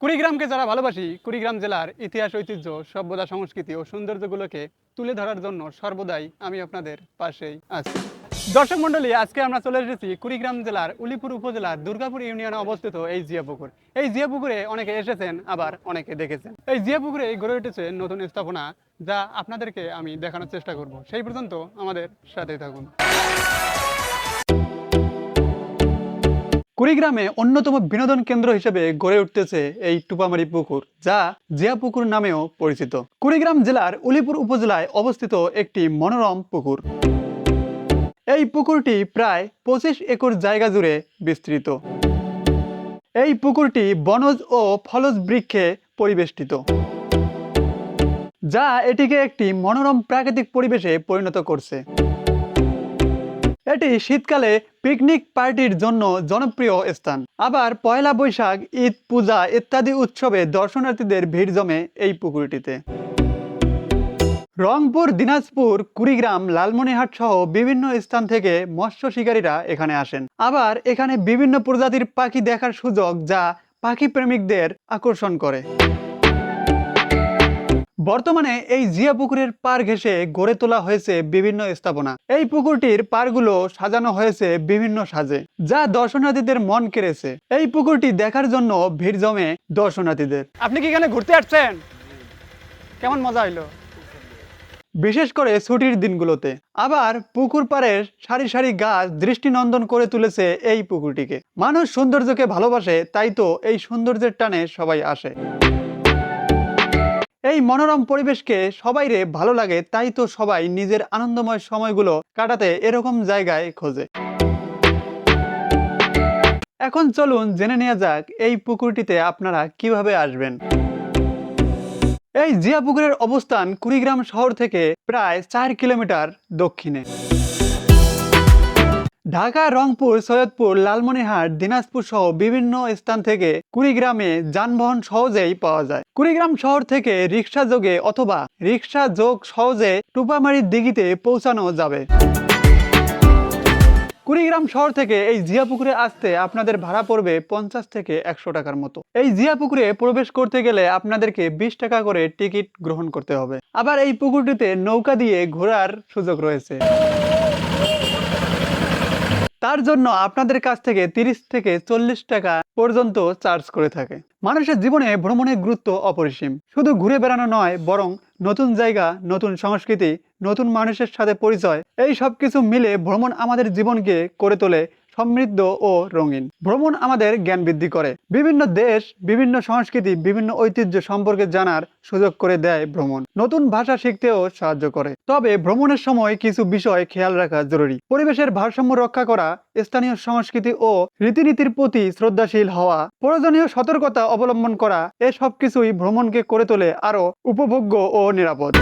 কুড়িগ্রামকে যারা ভালোবাসি, কুড়িগ্রাম জেলার ইতিহাস, ঐতিহ্য, সভ্যতা, সংস্কৃতি ও সৌন্দর্যগুলোকে তুলে ধরার জন্য সর্বদাই আমি আপনাদের পাশেই আছি। দর্শক মন্ডলী আজকে আমরা চলে এসেছি কুড়িগ্রাম জেলার উলিপুর উপজেলার দুর্গাপুর ইউনিয়নে অবস্থিত এই জিয়াপুকুর। এই জিয়াপুকুরে অনেকে এসেছেন, আবার অনেকে দেখেছেন। এই জিয়াপুকুরে গড়ে উঠেছে নতুন স্থাপনা যা আপনাদেরকে আমি দেখানোর চেষ্টা করব। সেই পর্যন্ত আমাদের সাথে থাকুন। কুড়িগ্রামে অন্যতম বিনোদন কেন্দ্র হিসেবে গড়ে উঠতেছে এই টুপামারি পুকুর, যা জিয়া পুকুর নামেও পরিচিত। কুড়িগ্রাম জেলার উলিপুর উপজেলায় অবস্থিত একটি মনোরম পুকুর। এই পুকুরটি প্রায় পঁচিশ একর জায়গা জুড়ে বিস্তৃত। এই পুকুরটি বনজ ও ফলজ বৃক্ষে পরিবেষ্টিত, যা এটিকে একটি মনোরম প্রাকৃতিক পরিবেশে পরিণত করছে। এটি শীতকালে পিকনিক পার্টির জন্য জনপ্রিয় স্থান। আবার পয়লা বৈশাখ, ঈদ, পূজা ইত্যাদি উৎসবে দর্শনার্থীদের ভিড় জমে এই পুকুরটিতে। রংপুর, দিনাজপুর, কুড়িগ্রাম লালমনিহাট সহ বিভিন্ন স্থান থেকে মৎস্য শিকারীরা এখানে আসেন। আবার এখানে বিভিন্ন প্রজাতির পাখি দেখার সুযোগ যা পাখি প্রেমিকদের আকর্ষণ করে। বর্তমানে এই জিয়া পুকুরের পার ঘেঁষে গড়ে তোলা হয়েছে বিভিন্ন স্থাপনা। এই পুকুরটির পারগুলো সাজানো হয়েছে বিভিন্ন সাজে, যা দর্শনার্থীদের মন কেড়েছে। এই পুকুরটি দেখার জন্য ভিড় জমে দর্শনার্থীদের। আপনি কি এখানে ঘুরতে আসছেন? কেমন মজা হইল? বিশেষ করে ছুটির দিনগুলোতে। আবার পুকুর পাড়ের সারি সারি গাছ দৃষ্টিনন্দন করে তুলেছে এই পুকুরটিকে। মানুষ সৌন্দর্যকে ভালোবাসে, তাই তো এই সৌন্দর্যের টানে সবাই আসে। এই মনোরম পরিবেশকে সবাই রে ভালো লাগে, তাই তো সবাই নিজের আনন্দময় সময়গুলো কাটাতে এরকম জায়গায় খোঁজে। এখন চলুন জেনে নেওয়া যাক, এই পুকুরটিতে আপনারা কীভাবে আসবেন। এই জিয়া পুকুরের অবস্থান কুড়িগ্রাম শহর থেকে প্রায় চার কিলোমিটার দক্ষিণে। ঢাকা, রংপুর, সৈয়দপুর, লালমনিরহাট, দিনাজপুর সহ বিভিন্ন স্থান থেকে কুড়িগ্রামে যানবাহন সহজেই পাওয়া যায়। কুড়িগ্রাম শহর থেকে রিক্সা যোগে অথবা রিক্সা যোগ সহজে টুপামারির দিঘিতে পৌঁছানো যাবে। কুড়িগ্রাম শহর থেকে এই জিয়া পুকুরে আসতে আপনাদের ভাড়া পড়বে পঞ্চাশ থেকে একশো টাকার মতো। এই জিয়া পুকুরে প্রবেশ করতে গেলে আপনাদেরকে বিশ টাকা করে টিকিট গ্রহণ করতে হবে। আবার এই পুকুরটিতে নৌকা দিয়ে ঘোরার সুযোগ রয়েছে। তার জন্য আপনাদের কাছ থেকে তিরিশ থেকে চল্লিশ টাকা পর্যন্ত চার্জ করে থাকে। মানুষের জীবনে ভ্রমণের গুরুত্ব অপরিসীম। শুধু ঘুরে বেড়ানো নয়, বরং নতুন জায়গা, নতুন সংস্কৃতি, নতুন মানুষের সাথে পরিচয়, এই সব কিছু মিলে ভ্রমণ আমাদের জীবনকে করে তোলে সমৃদ্ধ ও রঙিন। ভ্রমণ আমাদের জ্ঞান বৃদ্ধি করে। বিভিন্ন দেশ, বিভিন্ন সংস্কৃতি, বিভিন্ন ঐতিহ্য সম্পর্কে জানার সুযোগ করে দেয় ভ্রমণ। নতুন ভাষা শিখতেও সাহায্য করে। তবে ভ্রমণের সময় কিছু বিষয় খেয়াল রাখা জরুরি। পরিবেশের ভারসাম্য রক্ষা করা, স্থানীয় সংস্কৃতি ও রীতিনীতির প্রতি শ্রদ্ধাশীল হওয়া, প্রয়োজনীয় সতর্কতা অবলম্বন করা, এসব কিছুই ভ্রমণকে করে তোলে আরও উপভোগ্য ও নিরাপদ।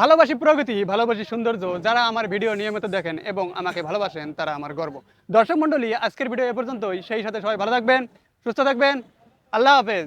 ভালোবাসি প্রগতি, ভালোবাসি সৌন্দর্য, যারা আমার ভিডিও নিয়মিত দেখেন এবং আমাকে ভালোবাসেন, তারা আমার গর্ব। দর্শক মন্ডলী আজকের ভিডিও এ পর্যন্তই। সেই সাথে সবাই ভালো থাকবেন, সুস্থ থাকবেন। আল্লাহ হাফেজ।